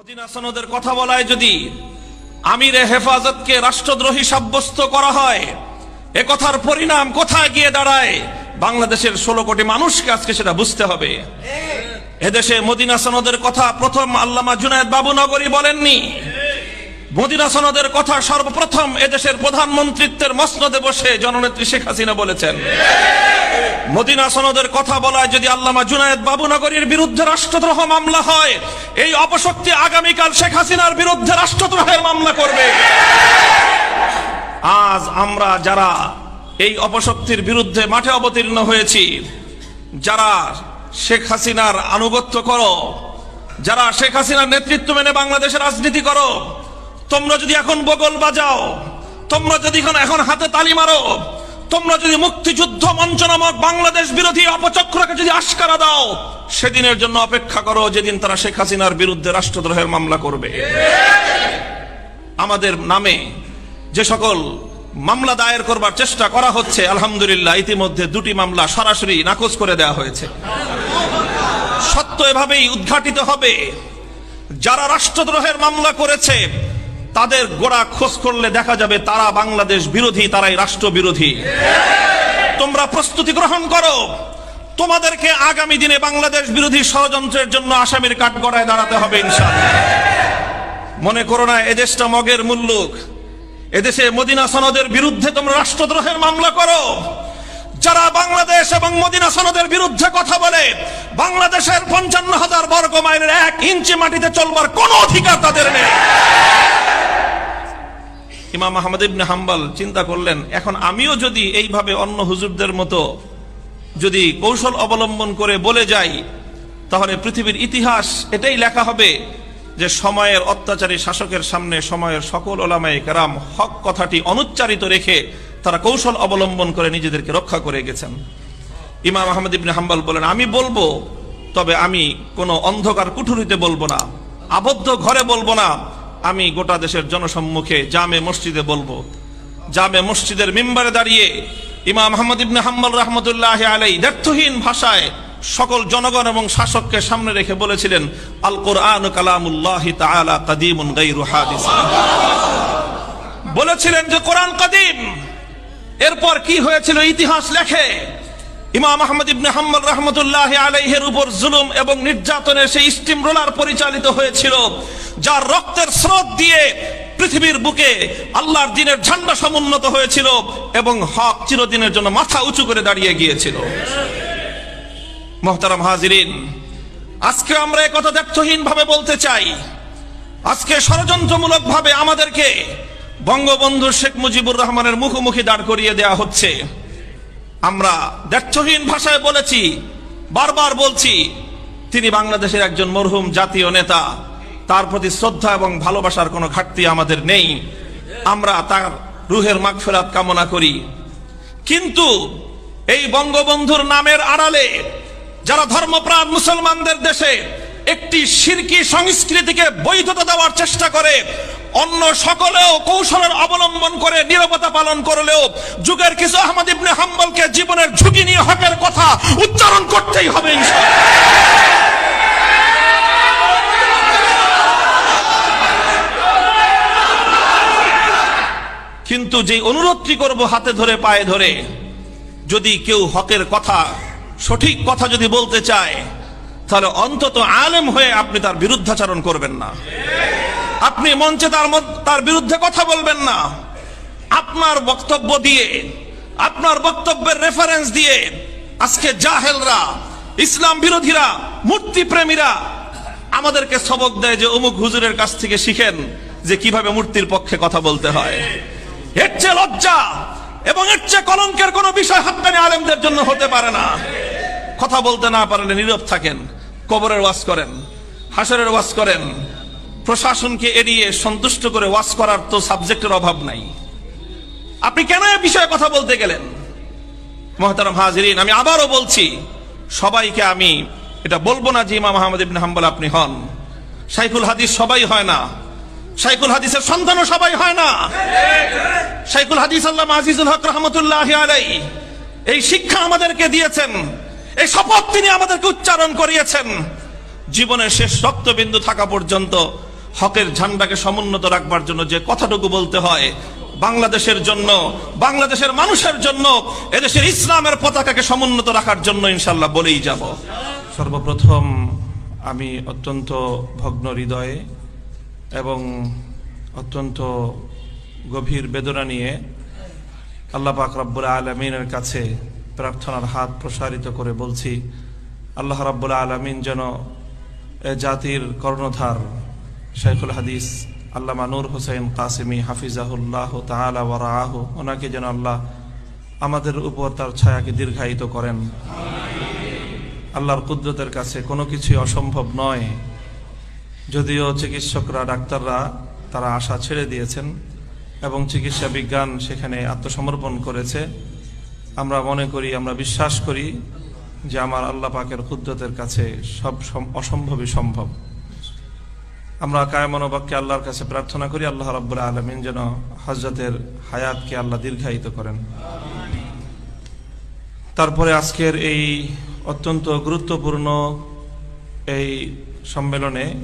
Medina কথা বলায় যদি আমিরে হেফাজতকে রাষ্ট্রদ্রোহী সাব্যস্ত করা হয়, এ কথার পরিণাম কোথায় গিয়ে দাঁড়ায়? বাংলাদেশের ষোলো কোটি মানুষকে আজকে সেটা বুঝতে হবে। এদেশে মদিনা সনদের কথা প্রথম আল্লামা জুনায়দ বাবু নগরী বলেননি। মদিনা সনদের কথা সর্বপ্রথম এদেশের প্রধানমন্ত্রিত্বের মসনদে বসে জননেত্রী শেখ হাসিনা বলেছেন। মদিনা সনদের কথা বলায় যদি আল্লামা জুনায়েদ বাবুনগরীর বিরুদ্ধে রাষ্ট্রদ্রোহ মামলা হয়, এই অপশক্তি আগামীকাল শেখ হাসিনার বিরুদ্ধে রাষ্ট্রদ্রোহের মামলা করবে। আজ আমরা যারা এই অপশক্তির বিরুদ্ধে মাঠে অবতীর্ণ হয়েছি, যারা শেখ হাসিনার আনুগত্য করো, যারা শেখ হাসিনার নেতৃত্ব মেনে বাংলাদেশের রাজনীতি করো তোমরা যদি এখন বগল বাজাও, তোমরা যদি এখন এখন হাতে তালি মারো, তোমরা যদি মুক্তিযুদ্ধ মঞ্চ নামক বাংলাদেশ বিরোধী অপচক্রকে যদি আশকারা দাও, সেদিনের জন্য অপেক্ষা করো যেদিন তারা শেখ হাসিনার বিরুদ্ধে রাষ্ট্রদ্রোহের মামলা করবে। আমাদের নামে যে সকল মামলা দায়ের করবার চেষ্টা করা হচ্ছে, আলহামদুলিল্লাহ, ইতিমধ্যে দুটি মামলা সরাসরি নাকচ করে দেয়া হয়েছে। সত্য এভাবেই উদ্ঘাটিত হবে। যারা রাষ্ট্রদ্রোহের মামলা করেছে তাদের গোড়া খোঁজ করলে দেখা যাবে তারা বাংলাদেশ বিরোধী, তারাই রাষ্ট্র বিরোধী। তোমরা প্রস্তুতি গ্রহণ করো। তোমাদেরকে আগামী দিনে বাংলাদেশ বিরোধী ষড়যন্ত্রের জন্য আসামির কাঠগড়ায় দাঁড়াতে হবে, ইনশাআল্লাহ। মনে করো না এদেশটা মগের মুল্লুক। এদেশে মদিনা সনদের বিরুদ্ধে তোমরা রাষ্ট্রদ্রোহের মামলা করো। যারা বাংলাদেশ এবং মদিনা সনদের বিরুদ্ধে কথা বলে, বাংলাদেশের পঞ্চান্ন হাজার বর্গ মাইলের এক ইঞ্চি মাটিতে চলবার কোনো অধিকার তাদের নেই। ইমাম আহমদ ইবনে হাম্বল চিন্তা করলেন, এখন আমিও যদি এইভাবে অন্য হুজুরদের মতো যদি কৌশল অবলম্বন করে বলে যাই, তাহলে পৃথিবীর ইতিহাস এটাই লেখা হবে যে সময়ের অত্যাচারী শাসকের সামনে সময়ের সকল ওলামায়ে কেরাম হক কথাটি অনুচ্চারিত রেখে তারা কৌশল অবলম্বন করে নিজেদেরকে রক্ষা করে গেছেন। ইমাম আহমদ ইবনে হাম্বল বলেন, আমি বলব, তবে আমি কোনো অন্ধকার কুঠুরিতে বলব না, আবদ্ধ ঘরে বলব না, আমি গোটা দেশের জনসম্মুখে জামে মসজিদে বলব। জামে মসজিদের মিম্বারে দাঁড়িয়ে ইমাম আহমদ ইবনে হাম্বাল রহমতুল্লাহ আলাই দ্ব্যর্থহীন ভাষায় সকল জনগণ এবং শাসককে সামনে রেখে বলেছিলেন, আল কোরআন কালামুল্লাহ তাআলা কাদিমুন গায়রু হাদিস। বলেছিলেন যে, কোরআন কাদিম এরপর কি হয়েছিল ইতিহাস লেখে? ইমাম আহমদ ইবনে হাম্বল রহমতুল্লাহ আলাইহের উপর জুলুম এবং নির্যাতনের সেই স্টিম রোলার পরিচালিত হয়েছিল, যার রক্তের স্রোত দিয়ে পৃথিবীর বুকে আল্লাহর দিনের ঝান্ডা সমুন্নত হয়েছিল এবং হক চিরদিনের জন্য মাথা উঁচু করে দাঁড়িয়ে গিয়েছিল। মোহতারাম হাজিরিন, আজকে আমরা একথা দ্ব্যর্থহীন ভাবে বলতে চাই। আজকে ষড়যন্ত্রমূলক ভাবে আমাদেরকে বঙ্গবন্ধু শেখ মুজিবুর রহমানের মুখোমুখি দাঁড় করিয়ে দেয়া হচ্ছে। আমরা দ্ব্যর্থহীন ভাষায় বলেছি, বারবার বলছি, তিনি বাংলাদেশের একজন মরহুম জাতীয় নেতা। তার প্রতি শ্রদ্ধা এবং ভালোবাসার কোনো ঘাটতি আমাদের নেই। আমরা তার রুহের মাগফেরাত কামনা করি। কিন্তু এই বঙ্গবন্ধুর নামের আড়ালে যারা ধর্মপ্রাণ মুসলমানদের দেশে একটি শিরকি সংস্কৃতিকে বৈধতা দেওয়ার চেষ্টা করে। অন্য সকলেও কৌশলের অবলম্বন করে নিরবতা পালন করলেও যুগের কিছু আহমদ ইবনে হাম্বলকে জীবনের ঝুঁকি নিয়ে হকের কথা উচ্চারণ করতেই হবে কিন্তু যে অনুরোধটি করব হাতে ধরে, পায়ে ধরে, যদি কেউ হকের কথা, সঠিক কথা যদি বলতে চায় তাহলে অন্তত আলেম হয়ে আপনি তার বিরুদ্ধাচরণ করবেন না। আপনি মঞ্চে তার তার বিরুদ্ধে কথা বলবেন না। আপনার বক্তব্য দিয়ে, আপনার বক্তব্যের রেফারেন্স দিয়ে আজকে জাহেলরা, ইসলাম বিরোধীরা, মূর্তি প্রেমীরা আমাদেরকে সবক দেয় যে অমুক হুজুরের কাছ থেকে শিখেন যে কীভাবে মূর্তির পক্ষে কথা বলতে হয়। এর চেয়ে লজ্জা এবং এর চেয়ে কলঙ্কের কোনো বিষয় হাক্কানি আলেমদের জন্য হতে পারে না। কথা বলতে না পারলে নীরব থাকেন। কবরের ওয়াজ করেন, হাসরের ওয়াজ করেন। প্রশাসনকে এড়িয়ে সন্তুষ্ট করে ওয়াজ করার তো সাবজেক্টের অভাব নাই। আপনি কেন এ বিষয়ে কথা বলতে গেলেন? মহতারাম হাজিরিন, আমি আবারও বলছি, সবাইকে আমি এটা বলব না যে ইমাম আহমদ ইবনে হাম্বল আপনি হন। শাইখুল হাদিস সবাই হয় না। শাইখুল হাদিসের সন্তানও সবাই হয় না। শাইখুল হাদিস আল্লাহ আজিজুল হক রহমতুল্লাহ আলাই এই শিক্ষা আমাদেরকে দিয়েছেন। এই শপথ তিনি আমাদেরকে উচ্চারণ করিয়েছেন। জীবনের শেষ রক্তবিন্দু থাকা পর্যন্ত হকের ঝান্ডাকে সমুন্নত রাখবার জন্য যে কথাটুকু বলতে হয়, বাংলাদেশের জন্য, বাংলাদেশের মানুষের জন্য, এদেশের ইসলামের পতাকাকে সমুন্নত রাখার জন্য ইনশাল্লাহ বলেই যাব। সর্বপ্রথম আমি অত্যন্ত ভগ্ন হৃদয়ে এবং অত্যন্ত গভীর বেদনা নিয়ে আল্লাহ পাক রব্বুল আলমিনের কাছে প্রার্থনার হাত প্রসারিত করে বলছি, আল্লাহ রাব্বুল আলমিন যেন এ জাতির কর্ণধার শাইখুল হাদিস আল্লামা নূর হোসেন কাসিমি হাফিজাহুল্লাহ তাআলা ওয়ারাহ ওনাকে যেন আল্লাহ আমাদের উপর তার ছায়াকে দীর্ঘায়িত করেন। আল্লাহর কুদরতের কাছে কোনো কিছুই অসম্ভব নয়। যদিও চিকিৎসকরা, ডাক্তাররা তারা আশা ছেড়ে দিয়েছেন এবং চিকিৎসা বিজ্ঞান সেখানে আত্মসমর্পণ করেছে। আমরা মনে করি, আমরা বিশ্বাস করি যে আমার আল্লাহ পাকের কুদরতের কাছে সব সম- অসম্ভবই সম্ভব। আমরা কায়মনোবাক্যে আল্লাহর কাছে প্রার্থনা করি, আল্লাহ রাব্বুল আলমিন যেন হজরতের হায়াতকে আল্লাহ দীর্ঘায়িত করেন। তারপরে আজকের এই অত্যন্ত গুরুত্বপূর্ণ এই সম্মেলনে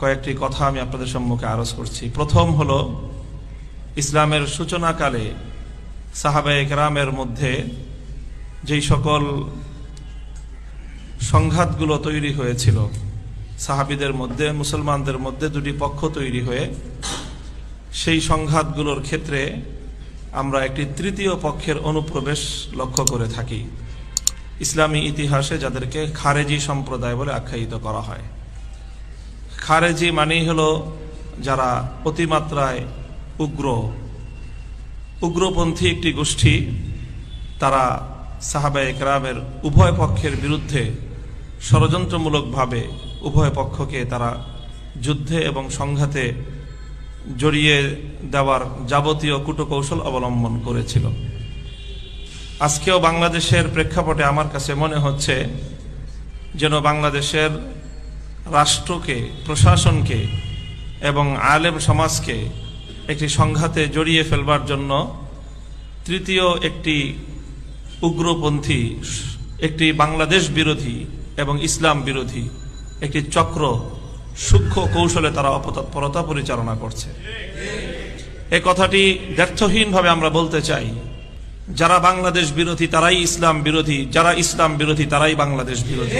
কয়েকটি কথা আমি আপনাদের সম্মুখে আরজ করছি। প্রথম হলো, ইসলামের সূচনাকালে সাহাবে একরামের মধ্যে যেই সকল সংঘাতগুলো তৈরি হয়েছিল, সাহাবিদের মধ্যে, মুসলমানদের মধ্যে দুটি পক্ষ তৈরি হয়ে সেই সংঘাতগুলোর ক্ষেত্রে আমরা একটি তৃতীয় পক্ষের অনুপ্রবেশ লক্ষ্য করে থাকি। ইসলামী ইতিহাসে যাদেরকে খারেজি সম্প্রদায় বলে আখ্যায়িত করা হয়। খারেজি মানেই হলো যারা অতিমাত্রায় উগ্র উগ্রপন্থী একটি গোষ্ঠী, তারা সাহাবা একরামের উভয় পক্ষের বিরুদ্ধে ষড়যন্ত্রমূলকভাবে উভয় পক্ষকে তারা যুদ্ধে এবং সংঘাতে জড়িয়ে দেওয়ার যাবতীয় কূটকৌশল অবলম্বন করেছিল। আজকেও বাংলাদেশের প্রেক্ষাপটে আমার কাছে মনে হচ্ছে যেন বাংলাদেশের রাষ্ট্রকে, প্রশাসনকে এবং আলেম সমাজকে একটি সংঘাতে জড়িয়ে ফেলবার জন্য তৃতীয় একটি উগ্রপন্থী, একটি বাংলাদেশ বিরোধী এবং ইসলাম বিরোধী একটি চক্র সূক্ষ্ম কৌশলে তারা অপতৎপরতা পরিচালনা করছে। এ কথাটি ব্যর্থহীনভাবে আমরা বলতে চাই, যারা বাংলাদেশ বিরোধী তারাই ইসলাম বিরোধী, যারা ইসলাম বিরোধী তারাই বাংলাদেশ বিরোধী।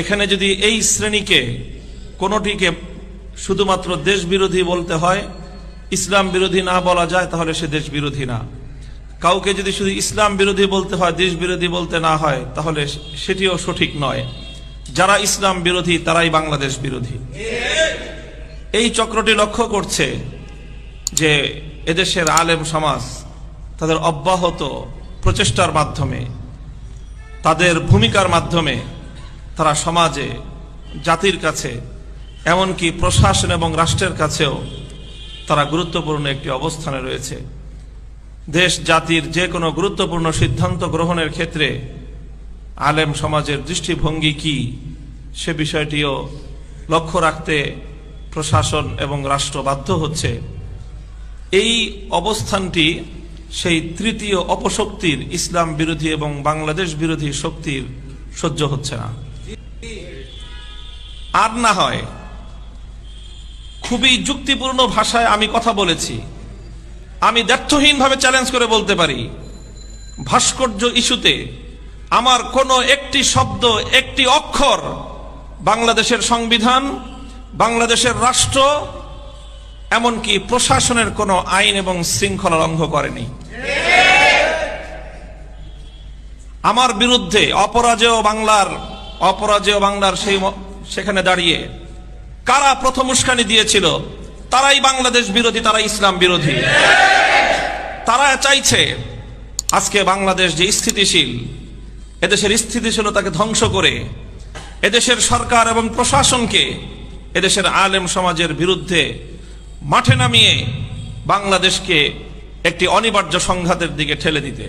এখানে যদি এই শ্রেণীকে, কোনোটিকে শুধুমাত্র দেশ বিরোধী বলতে হয়, ইসলাম বিরোধী না বলা যায় তাহলে সে দেশ বিরোধী না। কাউকে যদি শুধু ইসলাম বিরোধী বলতে হয় দেশ বিরোধী বলতে না হয়, তাহলে সেটিও সঠিক নয়। যারা ইসলাম বিরোধী, তারাই বাংলাদেশ বিরোধী। এই চক্রটি লক্ষ্য করছে যে এদেশের আলেম সমাজ, তাদের অব্যাহত প্রচেষ্টার মাধ্যমে, তাদের ভূমিকার মাধ্যমে তারা সমাজে, জাতির কাছে এমনকি প্রশাসন এবং রাষ্ট্রের কাছেও তারা গুরুত্বপূর্ণ একটি অবস্থানে রয়েছে। দেশ, জাতির যে কোনো গুরুত্বপূর্ণ সিদ্ধান্ত গ্রহণের ক্ষেত্রে আলেম সমাজের দৃষ্টিভঙ্গি কি, সে বিষয়টিও লক্ষ্য রাখতে প্রশাসন এবং রাষ্ট্র বাধ্য হচ্ছে। এই অবস্থানটি সেই তৃতীয় অপশক্তির ইসলাম বিরোধী এবং বাংলাদেশ বিরোধী শক্তির সহ্য হচ্ছে না। আর না হয় খুবই যুক্তিপূর্ণ ভাষায় আমি কথা বলেছি। আমি দ্ব্যর্থহীনভাবে চ্যালেঞ্জ করে বলতে পারি, ভাস্কর্য ইস্যুতে আমার কোনো একটি শব্দ, একটি অক্ষর বাংলাদেশের সংবিধান, বাংলাদেশের রাষ্ট্র, এমনকি প্রশাসনের কোনো আইন এবং শৃঙ্খলা লঙ্ঘ করেনি। আমার বিরুদ্ধে অপরাজেয় বাংলার অপরাজেয় বাংলার সেই সেখানে দাঁড়িয়ে কারা প্রথম উস্কানি দিয়েছিল? তারাই বাংলাদেশ বিরোধী তারা ইসলাম বিরোধী। তারা চাইছে আজকে বাংলাদেশ যে স্থিতিশীল, এদেশের স্থিতিশীলতাকে ধ্বংস করে, এদেশের সরকার এবং প্রশাসনকে এদেশের আলেম সমাজের বিরুদ্ধে মাঠে নামিয়ে বাংলাদেশকে একটি অনিবার্য সংঘাতের দিকে ঠেলে দিতে।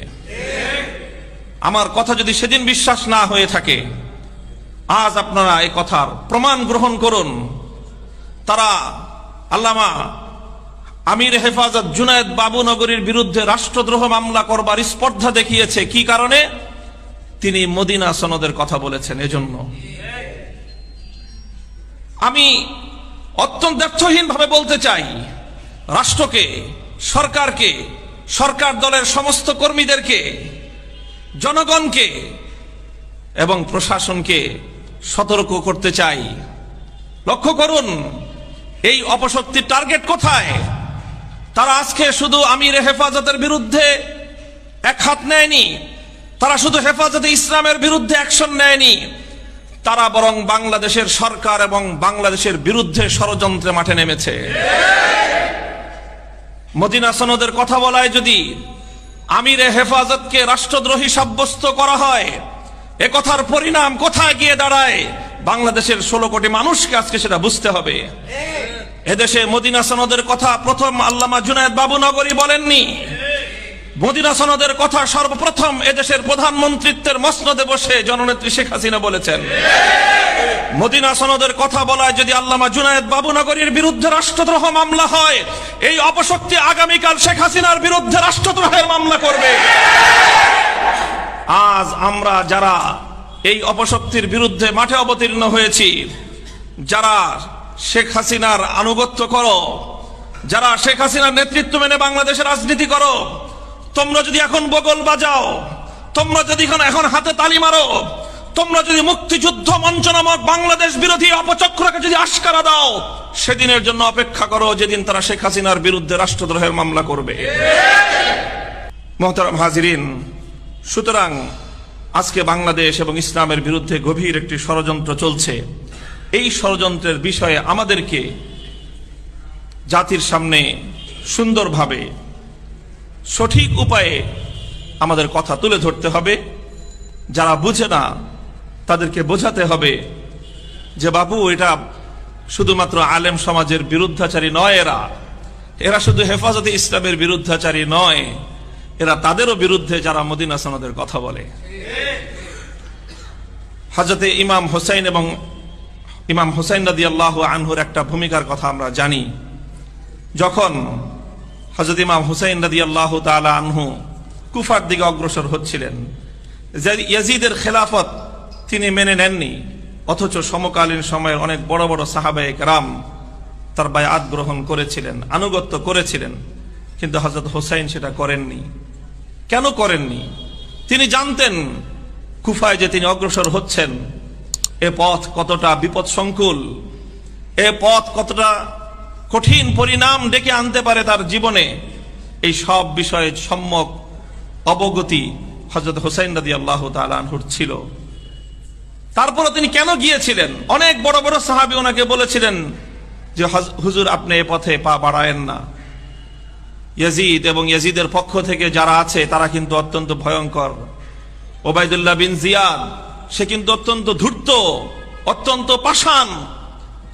আমার কথা যদি সেদিন বিশ্বাস না হয়ে থাকে, আজ আপনারা এই কথার প্রমাণ গ্রহণ করুন। তারা আল্লামা আমির হেফাজত জুনায়দ বাবুনগরীর বিরুদ্ধে রাষ্ট্রদ্রোহ মামলা করবার স্পর্ধা দেখিয়েছে। কি কারণে? তিনি মদিনা সনদের কথা বলেছেন এজন্য। আমি অত্যন্ত দ্ব্যর্থহীন ভাবে বলতে চাই, রাষ্ট্রকে, সরকারকে, সরকার দলের সমস্ত কর্মীদেরকে, জনগণকে এবং প্রশাসনকে সতর্ক করতে চাই। লক্ষ্য করুন এই অপশক্তির টার্গেট কোথায়? তারা আজকে শুধু আমির হেফাজতের বিরুদ্ধে এক হাত নেয়নি। তারা শুধু হেফাজতে ইসলামের বিরুদ্ধে অ্যাকশন নেয়নি। তারা বরং বাংলাদেশের সরকার এবং বাংলাদেশের বিরুদ্ধে ষড়যন্ত্রে মাঠে নেমেছে। মদিনা সনদের কথা বলায় যদি আমিরে হেফাজতকে রাষ্ট্রদ্রোহী সাব্যস্ত করা হয়, এ কথার পরিণাম কোথায় গিয়ে দাঁড়ায়? বাংলাদেশের ষোলো কোটি মানুষকে আজকে সেটা বুঝতে হবে। এদেশে মদিনা সনদের কথা প্রথম আল্লামা জুনায়দ বাবু নগরী বলেননি। মদিনা সনদের কথা সর্বপ্রথম এদেশের প্রধানমন্ত্রিত্বের মসনদে বসে জননেত্রী শেখ হাসিনা বলেছেন। মদিনা সনদের কথা বলায় যদি আল্লামা জুনায়েদ বাবুনগরীর বিরুদ্ধে রাষ্ট্রদ্রোহ মামলা হয়, এই অপশক্তি আগামীকাল শেখ হাসিনার বিরুদ্ধে রাষ্ট্রদ্রোহের মামলা করবে। আজ আমরা যারা এই অপশক্তির বিরুদ্ধে মাঠে অবতীর্ণ হয়েছি, যারা শেখ হাসিনার আনুগত্য করো। যারা শেখ হাসিনার নেতৃত্ব মেনে বাংলাদেশের রাজনীতি করো, তোমরা যদি এখন বগল বাজাও, তোমরা যদি এখন হাতে তালি মারো, তোমরা যদি মুক্তিযুদ্ধ মঞ্চ নামক বাংলাদেশ বিরোধী অপচক্রকে যদি আশকারা দাও, সেদিনের জন্য অপেক্ষা করো যেদিন তারা শেখ হাসিনার বিরুদ্ধে রাষ্ট্রদ্রোহের মামলা করবে। মোহতারাম হাজিরিন, সুতরাং আজকে বাংলাদেশ এবং ইসলামের বিরুদ্ধে গভীর একটি ষড়যন্ত্র চলছে। এই ষড়যন্ত্রের বিষয়ে আমাদেরকে জাতির সামনে সুন্দরভাবে সঠিক উপায়ে আমাদের কথা তুলে ধরতে হবে। যারা বুঝে না, তাদেরকে বোঝাতে হবে যে, বাবু, এটা শুধুমাত্র আলেম সমাজের বিরুদ্ধাচারী নয় এরা। এরা শুধু হেফাজতে ইসলামের বিরুদ্ধাচারী নয়। এরা তাদেরও বিরুদ্ধে যারা মদিনা সনদের কথা বলে। হজরতে ইমাম হোসাইন এবং ইমাম হোসাইন রাদি আল্লাহ আনহুর একটা ভূমিকার কথা আমরা জানি। যখন হজরত ইমাম হুসাইন রাদি আল্লাহ তালা আনহু কুফার দিকে অগ্রসর হচ্ছিলেন ইয়াজিদের খেলাফত তিনি মেনে নেননি, অথচ সমকালীন সময়ের অনেক বড় বড় সাহাবায়ে রাম তার বায়াত গ্রহণ করেছিলেন, আনুগত্য করেছিলেন, কিন্তু হজরত হোসাইন সেটা করেননি। কেন করেননি? তিনি জানতেন কুফায় যে তিনি অগ্রসর হচ্ছেন এ পথ কতটা বিপদ সংকুল এ পথ কতটা কঠিন পরিণাম ডেকে আনতে পারে তার জীবনে? এই সব বিষয়ে সম্যক অবগতি হজরত হোসাইন রাদি আল্লাহ তালানহুর ছিল। তারপরে তিনি কেন গিয়েছিলেন? অনেক বড় বড় সাহাবি ওনাকে বলেছিলেন যে, হজ- হুজুর, আপনি এ পথে পা বাড়ায়েন না। ইয়াজিদ এবং ইয়াজিদের পক্ষ থেকে যারা আছে, তারা কিন্তু অত্যন্ত ভয়ঙ্কর। ওবায়দুল্লাহ বিন জিয়াদ সে কিন্তু অত্যন্ত ধূর্ত, অত্যন্ত পাষাণ।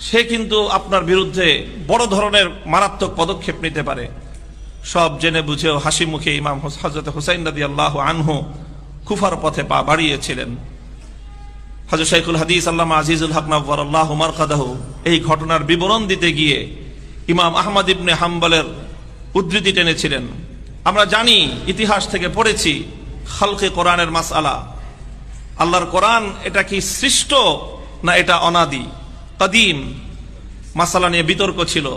সে কিন্তু আপনার বিরুদ্ধে বড় ধরনের মারাত্মক পদক্ষেপ নিতে পারে। সব জেনে বুঝেও হাসি মুখে ইমাম হজরত হুসাইন রাদি আল্লাহ আনহু কুফার পথে পা বাড়িয়েছিলেন। হজরত শাইখুল হাদিস আল্লাহ আজিজুল হক নব্বর আল্লাহ মারকাদাহ এই ঘটনার বিবরণ দিতে গিয়ে ইমাম আহমদ ইবনে হাম্বলের উদ্ধৃতি টেনেছিলেন। আমরা জানি, ইতিহাস থেকে পড়েছি, খালকে কোরআনের মাসআলা আল্লাহর কোরআন এটা কি সৃষ্ট না এটা অনাদি? কদিম মাসালা নিয়ে বিতর্ক ছিল।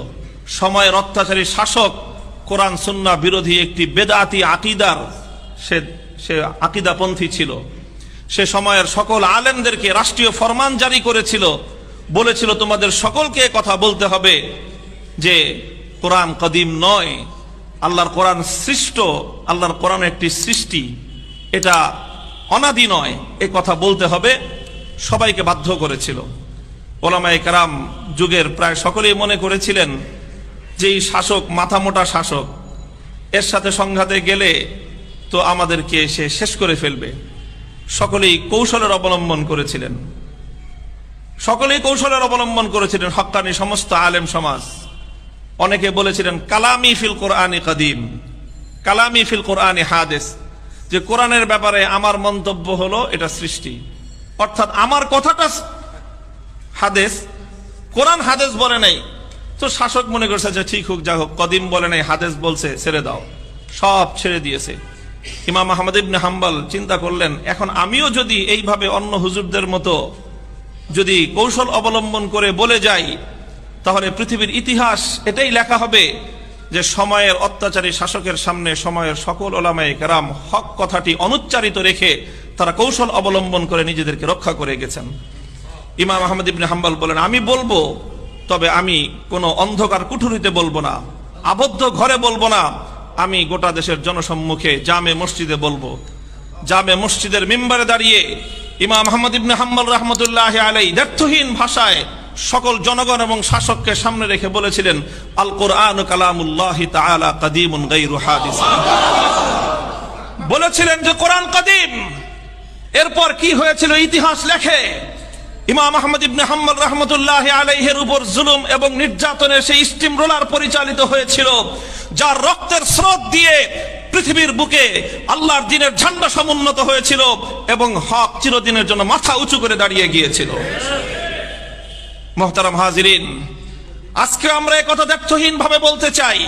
সময়ের অত্যাচারী শাসক কোরআন সুন্না বিরোধী একটি বেদাতি আকিদার সে সে আকিদাপন্থী ছিল। সে সময়ের সকল আলেমদেরকে রাষ্ট্রীয় ফরমান জারি করেছিল। বলেছিল, তোমাদের সকলকে কথা বলতে হবে যে কোরআন কদিম নয়। আল্লাহর কোরআন সৃষ্ট, আল্লাহর কোরআন একটি সৃষ্টি। এটা অনাদি নয়, এ কথা বলতে হবে, সবাইকে বাধ্য করেছিল। ওলামায়ে কারাম যুগের প্রায় সকলেই মনে করেছিলেন যে এই শাসক মাথা মোটা শাসক, এর সাথে সংঘাতে গেলে তো আমাদেরকে সে শেষ করে ফেলবে। সকলেই কৌশলের অবলম্বন করেছিলেন। সকলেই কৌশলের অবলম্বন করেছিলেন হক্কানি সমস্ত আলেম সমাজ। অনেকে বলেছিলেন, কালামি ফিল কোরআনি কাদিম, কালামি ফিল কোরআনি হাদেস। যে কোরআনের ব্যাপারে আমার মন্তব্য হলো, এটা সৃষ্টি। অর্থাৎ আমার কথাটা হাদেস, কোরআন হাদেস বলে নাই। তো শাসক মনে করছে যে ঠিক হোক, যা হোক কদিম বলে নাই, হাদেস বলছে, ছেড়ে দাও। সব ছেড়ে দিয়েছে। ইমাম আহমদ ইবনে হাম্বল চিন্তা করলেন, এখন আমিও যদি এইভাবে অন্য হুজুরদের মতো যদি কৌশল অবলম্বন করে বলে যাই, তাহলে পৃথিবীর ইতিহাস এটাই লেখা হবে যে সময়ের অত্যাচারী শাসকের সামনে সময়ের সকল ওলামায়ে কেরাম হক কথাটি অনুচ্চারিত রেখে তারা কৌশল অবলম্বন করে নিজেদেরকে রক্ষা করে গেছেন। ইমাম আহমদ ইবনে হাম্বল বলেন, আমি বলব, তবে আমি কোনো অন্ধকার কুঠুরিতে বলব না, আবদ্ধ ঘরে বলব না, আমি গোটা দেশের জনসম্মুখে জামে মসজিদে বলব। জামে মসজিদের মেম্বারে দাঁড়িয়ে ইমাম আহমদ ইবনে হাম্বল রহমতুল্লাহ আলাই দ্ব্যর্থহীন ভাষায় সকল জনগণ এবং শাসককে সামনে রেখে বলেছিলেন আল কোরআন বলেছিলেন যে, কোরআন কাদিম। এরপর কি হয়েছিল? ইতিহাস লেখে, ইমাম আহমদ ইবনে হাম্বল রহমতুল্লাহ আলাইহের উপর জুলুম এবং নির্যাতনের সেই স্টিম রোলার পরিচালিত হয়েছিল, যার রক্তের স্রোত দিয়ে পৃথিবীর বুকে আল্লাহর দিনের ঝান্ডা সমুন্নত হয়েছিল এবং হক চিরদিনের জন্য মাথা উঁচু করে দাঁড়িয়ে গিয়েছিল। মোহতারাম হাজিরিন, আজকে আমরা একথা দ্ব্যর্থহীন ভাবে বলতে চাই।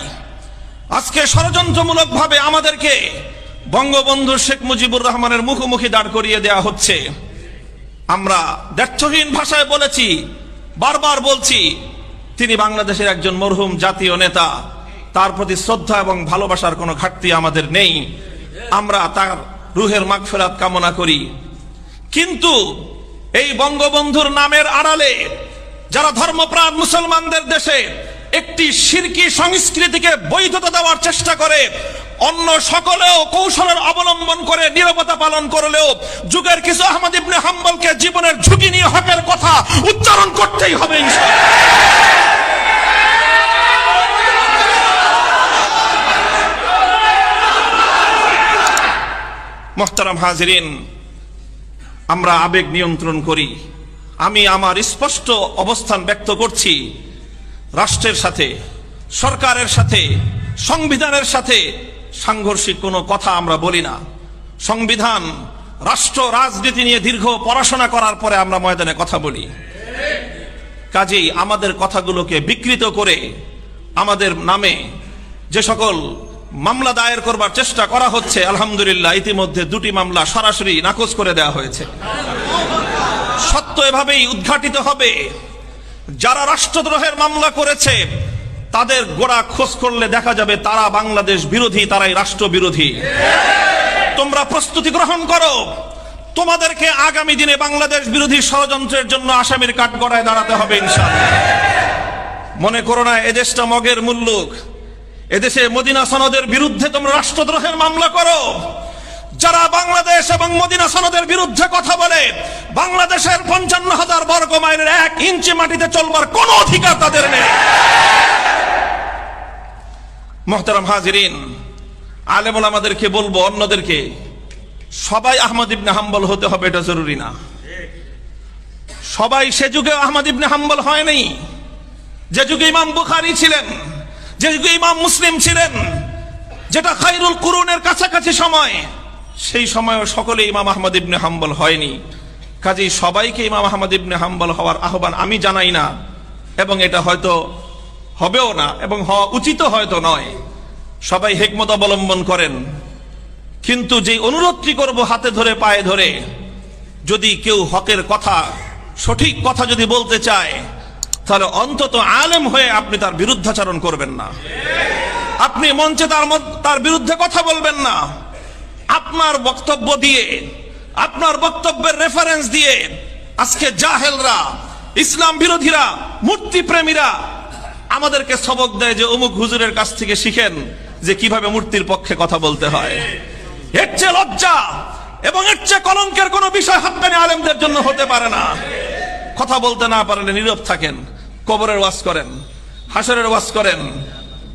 আজকে ষড়যন্ত্রমূলক ভাবে আমাদেরকে বঙ্গবন্ধু শেখ মুজিবুর রহমানের মুখোমুখি দাঁড় করিয়ে দেয়া হচ্ছে। আমরা দ্ব্যর্থহীন ভাষায় বলেছি, বারবার বলছি, তিনি বাংলাদেশের একজন মরহুম জাতীয় নেতা। তার প্রতি শ্রদ্ধা এবং ভালোবাসার কোনো ঘাটতি আমাদের নেই। আমরা তার রুহের মাগফেরাত কামনা করি। কিন্তু এই বঙ্গবন্ধুর নামের আড়ালে যারা ধর্মপ্রাণ মুসলমানদের দেশে একটি শিরকি সংস্কৃতিকে বৈধতা দেওয়ার চেষ্টা করে, অন্য সকলেও কৌশলের অবলম্বন করে, নিরবতা পালন করলেও যুগের কিছু আহমদ ইবনে হাম্বলকে জীবনের ঝুঁকি নিয়ে হকের কথা উচ্চারণ করতেই হবে। মোহতারাম হাজিরিন, আমরা আবেগ নিয়ন্ত্রণ করি আমি আমার স্পষ্ট অবস্থান ব্যক্ত করছি রাষ্ট্রের সাথে, সরকারের সাথে, সংবিধানের সাথে। সাংঘর্ষিক কোনো কথা আমরা বলি না। সংবিধান, রাষ্ট্র, রাজনীতি নিয়ে দীর্ঘ পড়াশোনা করার পরে আমরা ময়দানে কথা বলি। কাজেই আমাদের কথাগুলোকে বিকৃত করে আমাদের নামে যে সকল মামলা দায়ের করবার চেষ্টা করা হচ্ছে, আলহামদুলিল্লাহ, ইতিমধ্যে দুটি মামলা সরাসরি নাকচ করে দেওয়া হয়েছে। সত্য এভাবেই উদ্ঘাটিত হবে। যারা রাষ্ট্রদ্রোহের মামলা করেছে, তাদের গোড়া খোঁজ করলে দেখা যাবে তারা বাংলাদেশ বিরোধী, তারাই রাষ্ট্র বিরোধী তোমরা প্রস্তুতি গ্রহণ করো। তোমাদেরকে আগামী দিনে বাংলাদেশ বিরোধী ষড়যন্ত্রের জন্য আসামির কাঠগড়ায় দাঁড়াতে হবে মনে করো না, এদেশটা মগের মুল্লুক। এদেশে মদিনা সনদের বিরুদ্ধে তোমরা রাষ্ট্রদ্রোহের মামলা করো। যারা বাংলাদেশ এবং মদিনা সনদের বিরুদ্ধে কথা বলে, বাংলাদেশের পঞ্চান্ন হাজার বর্গ মাইলের এক ইঞ্চি মাটিতে চলবার কোনো অধিকার তাদের নেই। মোহতারাম হাজিরিন, আলেমুল আমাদেরকে বলব, অন্যদেরকে, সবাই আহমদ ইবনে হাম্বল হতে হবে, এটা জরুরি না। সবাই সে যুগে আহমদ ইবনে হাম্বল হয়নি। যে যুগে ইমাম বুখারি ছিলেন, যে যুগে ইমাম মুসলিম ছিলেন, যেটা খাইরুল কুরুনের কাছাকাছি সময় সেই সময়ও সকলে ইমাম আহমদ ইবনে হাম্বল হয়নি। কাজেই সবাইকে ইমাম আহমদ ইবনে হাম্বল হওয়ার আহ্বান আমি জানাই না, এবং এটা হয়তো হবেও না, এবং হওয়া উচিত হয়তো নয়। সবাই হেকমত অবলম্বন করেন। কিন্তু যে অনুরোধটি করব হাতে ধরে, পায়ে ধরে, যদি কেউ হকের কথা, সঠিক কথা যদি বলতে চায়, তাহলে অন্তত আলেম হয়ে আপনি তার বিরুদ্ধাচরণ করবেন না। আপনি মঞ্চে তার তার বিরুদ্ধে কথা বলবেন না। আপনার বক্তব্য দিয়ে, আপনার বক্তব্যের রেফারেন্স দিয়ে আজকে জাহেলরা, ইসলাম বিরোধীরা, মূর্তি প্রেমীরা আমাদেরকে সবক দেয় যে অমুক হুজুরের কাছ থেকে শিখেন যে কীভাবে মূর্তির পক্ষে কথা বলতে হয়। এর চেয়ে লজ্জা এবং এর চেয়ে কলঙ্কের কোনো বিষয় হাক্কানি আলেমদের জন্য হতে পারে না। কথা বলতে না পারলে নীরব থাকেন, কবরের ওয়াজ করেন, হাসরের ওয়াজ করেন।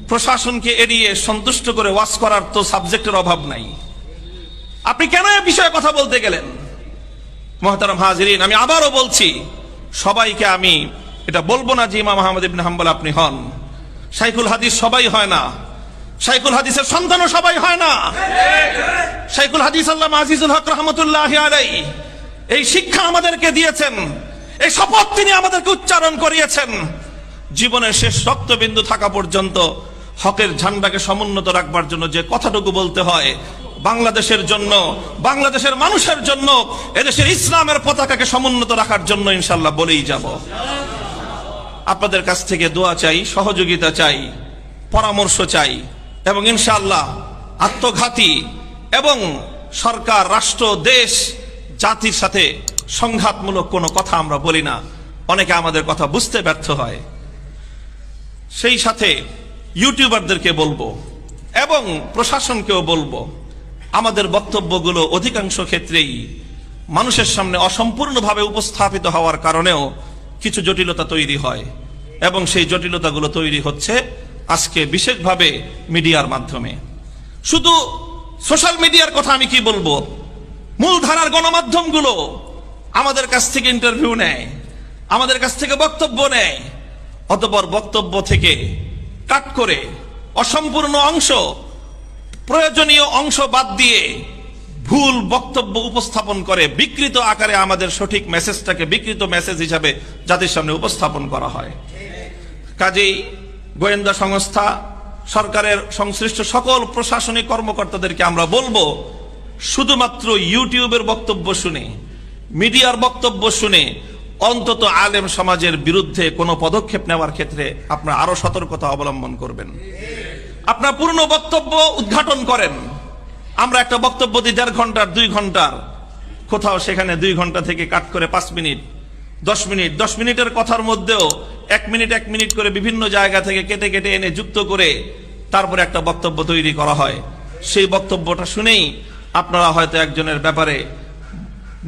প্রশাসনকে এড়িয়ে সন্তুষ্ট করে ওয়াজ করার তো সাবজেক্টের অভাব নাই। আপনি কেন এ বিষয়ে কথা বলতে গেলেন? মহতারাম হাজিরিন, আমি আবারও বলছি, সবাইকে আমি এটা বলব না যে ইমাম আহমদ ইবনে হাম্বল আপনি হন। শাইখুল হাদিস সবাই হয় না। শাইখুল হাদিসের সন্তানও সবাই হয় না। শাইখুল হাদিস আল্লাহ আজিজুল হক রহমতুল্লাহ আলাই এই শিক্ষা আমাদেরকে দিয়েছেন, এই শপথ তিনি আমাদেরকে উচ্চারণ করিয়েছেন। জীবনের শেষ রক্তবিন্দু থাকা পর্যন্ত হকের ঝান্ডাকে সমুন্নত রাখবার জন্য যে কথাটুকু বলতে হয় বাংলাদেশের জন্য, বাংলাদেশের মানুষের জন্য, এদেশের ইসলামের পতাকাকে সমুন্নত রাখার জন্য ইনশাল্লাহ বলেই যাব। আপনাদের কাছ থেকে দোয়া চাই, সহযোগিতা চাই, পরামর্শ চাই, এবং ইনশাল্লাহ আত্মঘাতী এবং সরকার, রাষ্ট্র, দেশ, জাতির সাথে সংঘাতমূলক কোনো কথা আমরা বলি না। অনেকে আমাদের কথা বুঝতে ব্যর্থ হয়। সেই সাথে ইউটিউবারদেরকে বলব এবং প্রশাসনকেও বলব। আমাদের বক্তব্যগুলো অধিকাংশ ক্ষেত্রেই মানুষের সামনে অসম্পূর্ণভাবে উপস্থাপিত হওয়ার কারণেও কিছু জটিলতা তৈরি হয় এবং সেই জটিলতাগুলো তৈরি হচ্ছে আজকে বিশেষভাবে মিডিয়ার মাধ্যমে। শুধু সোশ্যাল মিডিয়ার কথা আমি কি বলব? মূলধারার গণমাধ্যমগুলো আমাদের কাছ থেকে ইন্টারভিউ নেয়, আমাদের কাছ থেকে বক্তব্য নেয়, অতপর বক্তব্য থেকে কাট করে অসম্পূর্ণ অংশ প্রয়োজনীয় অংশ বাদ দিয়ে ভুল বক্তব্য উপস্থাপন করে বিকৃত আকারে আমাদের সঠিক মেসেজটাকে বিকৃত মেসেজ হিসাবে জাতির সামনে উপস্থাপন করা হয়। কাজেই গোয়েন্দা সংস্থা, সরকারের সংশ্লিষ্ট সকল প্রশাসনিক কর্মকর্তাদেরকে আমরা বলব, শুধুমাত্র ইউটিউবের বক্তব্য শুনে, মিডিয়ার বক্তব্য শুনে অন্তত আলেম সমাজের বিরুদ্ধে কোনো পদক্ষেপ নেওয়ার ক্ষেত্রে আপনারা আরও সতর্কতা অবলম্বন করবেন। আপনার পূর্ণ বক্তব্য উদ্ঘাটন করেন। আমরা একটা বক্তব্য দিই দেড় ঘণ্টার, দুই ঘণ্টার। কোথাও সেখানে দুই ঘণ্টা থেকে কাট করে পাঁচ মিনিট, দশ মিনিট, দশ মিনিটের কথার মধ্যেও এক মিনিট এক মিনিট করে বিভিন্ন জায়গা থেকে কেটে কেটে এনে যুক্ত করে তারপরে একটা বক্তব্য তৈরি করা হয়। সেই বক্তব্যটা শুনেই আপনারা হয়তো একজনের ব্যাপারে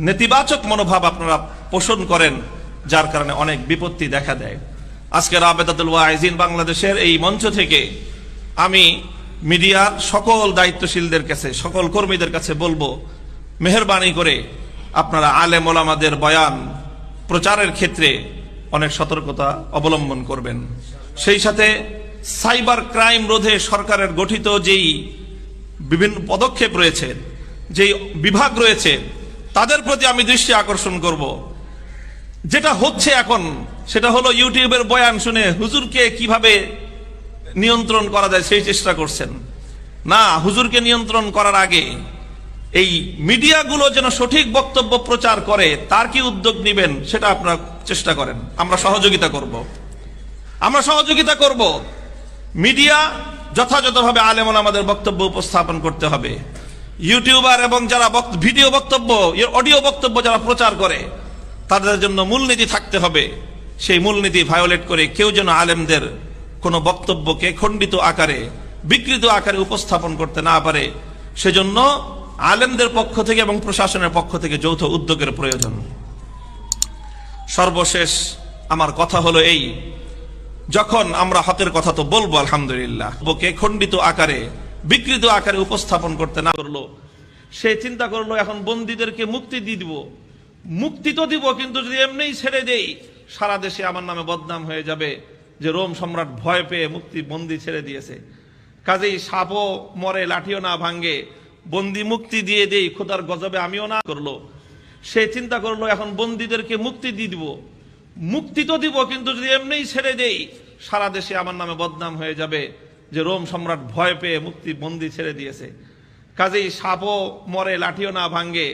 নেতিবাচক মনোভাব আপনারা পোষণ করেন, যার কারণে অনেক বিপত্তি দেখা দেয়। আজকে রাবেতাতুল ওয়াইজিন বাংলাদেশের এই মঞ্চ থেকে আমি মিডিয়ার সকল দায়িত্বশীলদের কাছে, সকল কর্মীদের কাছে বলব, মেহরবানি করে আপনারা আলেম ওলামাদের বয়ান প্রচারের ক্ষেত্রে অনেক সতর্কতা অবলম্বন করবেন। সেই সাথে সাইবার ক্রাইম রোধে সরকারের গঠিত যেই বিভিন্ন পদক্ষেপ রয়েছে, যেই বিভাগ রয়েছে, তাদের প্রতি আমি দৃষ্টি আকর্ষণ করব। যেটা হচ্ছে এখন, সেটা হলো ইউটিউবের বয়ান শুনে হুজুরকে কীভাবে নিয়ন্ত্রণ করা যায়, সেই চেষ্টা করছেন। না, হুজুরকে নিয়ন্ত্রণ করার আগে এই মিডিয়াগুলো যেন সঠিক বক্তব্য প্রচার করে, তার কি উদ্যোগ নেবেন সেটা আপনারা চেষ্টা করেন। আমরা সহযোগিতা করব। আমরা সহযোগিতা করব। মিডিয়া যথাযথভাবে আলেমন আমাদের বক্তব্য উপস্থাপন করতে হবে। ইউটিউবার এবং যারা ভিডিও বক্তব্য অডিও বক্তব্য যারা প্রচার করে, তাদের জন্য মূলনীতি থাকতে হবে। সেই মূলনীতি ভায়োলেট করে কেউ যেন আলেমদের কোনো বক্তব্যকে খণ্ডিত আকারে, বিকৃত আকারে উপস্থাপন করতে না পারে, সেজন্য আলেমদের পক্ষ থেকে এবং প্রশাসনের পক্ষ থেকে যৌথ উদ্যোগের প্রয়োজন। সর্বশেষ আমার কথা হলো এই, যখন আমরা হকের কথা তো বলব, আলহামদুলিল্লাহ বকে খণ্ডিত আকারে, বিকৃত আকারে উপস্থাপন করতে না করল সে চিন্তা করল, এখন বন্দীদেরকে মুক্তি দিয়ে দিব। মুক্তি তো দিব, কিন্তু যদি এমনিই ছেড়ে দেই, সারা দেশে আমার নামে বদনাম হয়ে যাবে। যে রোম সম্রাট ভয় পেয়ে মুক্তি বন্দি ছেড়ে দিয়েছে। কাজেই সাপও মরে, লাঠিও না ভাঙ্গে বন্দি মুক্তি দিয়ে দেই, খোদার গজবে আমিও না করল। সে চিন্তা করল, এখন বন্দীদেরকে মুক্তি দিয়ে দিব। মুক্তি তো দিব, কিন্তু যদি এমনিই ছেড়ে দেই, সারা দেশে আমার নামে বদনাম হয়ে যাবে যে রোম সম্রাট ভয় পেয়ে মুক্তি বন্দি ছেড়ে দিয়েছে। কাজেই সাপও মরে, লাঠিও না ভাঙ্গে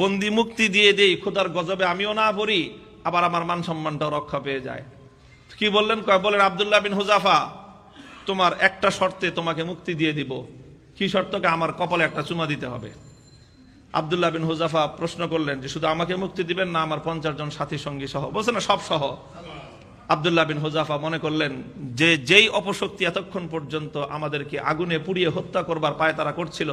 বন্দি মুক্তি দিয়ে দেই, খোদার গজবে আমিও না পড়ি আবার আমার মান সম্মানটাও রক্ষা পেয়ে যায়। কি বললেন? বলেন, আবদুল্লাহ বিন হুজাফা, তোমার একটা শর্তে তোমাকে মুক্তি দিয়ে দিব। কি শর্তকে? আমার কপালে একটা চুমা দিতে হবে। আবদুল্লাহ বিন হুজাফা প্রশ্ন করলেন যে, শুধু আমাকে মুক্তি দিবেন না, আমার পঞ্চাশ জন সাথী সঙ্গী সহ? বলছে না, সব সহ। আবদুল্লাহ বিন হুজাফা মনে করলেন যে, যেই অপশক্তি এতক্ষণ পর্যন্ত আমাদেরকে আগুনে পুড়িয়ে হত্যা করবার পায় তারা করছিল,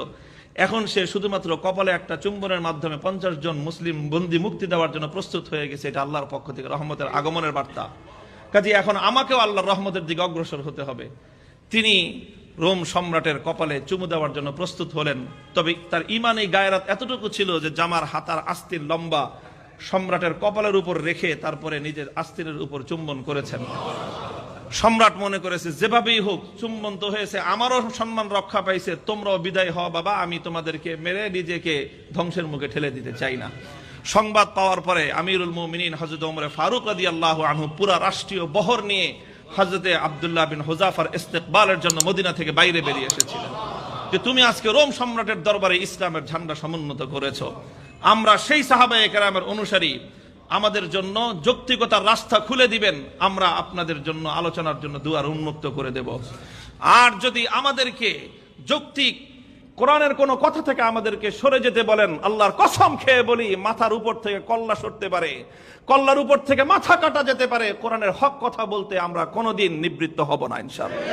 এখন সে শুধুমাত্র কপালে একটা চুম্বনের মাধ্যমে পঞ্চাশ জন মুসলিম বন্দি মুক্তি দেওয়ার জন্য প্রস্তুত হয়ে গেছে, এটা আল্লাহর পক্ষ থেকে রহমতের আগমনের বার্তা। কাজে এখন আমাকেও আল্লাহর রহমতের দিকে অগ্রসর হতে হবে। তিনি রোম সম্রাটের কপালে চুমু দেওয়ার জন্য প্রস্তুত হলেন। তবে তার ইমান গায়রাত এতটুকু ছিল যে জামার হাতার আস্তির লম্বা সম্রাটের কপালের উপর রেখে তারপরে নিজের আস্তিনের উপর চুম্বন করেছেন। সম্রাট মনে করেছে, যেভাবেই হোক, চুম্বন তো হয়েছে, আমারও সম্মান রক্ষা পাইছে, তোমরাও বিদায় হও বাবা, আমি তোমাদেরকে মেরে নিজেকে ধ্বংসের মুখে ঠেলে দিতে চাই না। সংবাদ পাওয়ার পরে আমিরুল মুমিনিন হজরত ওমরে ফারুক আদি আল্লাহ আনহু পুরা রাষ্ট্রীয় বহর নিয়ে হজরতে আবদুল্লাহ বিন হুজাফার ইস্তেকবালের জন্য মদিনা থেকে বাইরে বেরিয়ে এসেছিলেন। যে তুমি আজকে রোম সম্রাটের দরবারে ইসলামের ঝান্ডা সমুন্নত করেছ। আমরা সেই সাহাবায়ে কেরামের অনুসারী, আমাদের জন্য যৌক্তিকতার রাস্তা খুলে দিবেন, আমরা আপনাদের জন্য আলোচনার জন্য দুয়ার উন্মুক্ত করে দেব। আর যদি আমাদেরকে যৌক্তিক কোরআনের কোনো কথা থেকে আমাদেরকে সরে যেতে বলেন, আল্লাহর কসম খেয়ে বলি, মাথার উপর থেকে কল্লা সরতে পারে, কল্লার উপর থেকে মাথা কাটা যেতে পারে, কোরআনের হক কথা বলতে আমরা কোনোদিন নিবৃত্ত হব না, ইনশাআল্লাহ।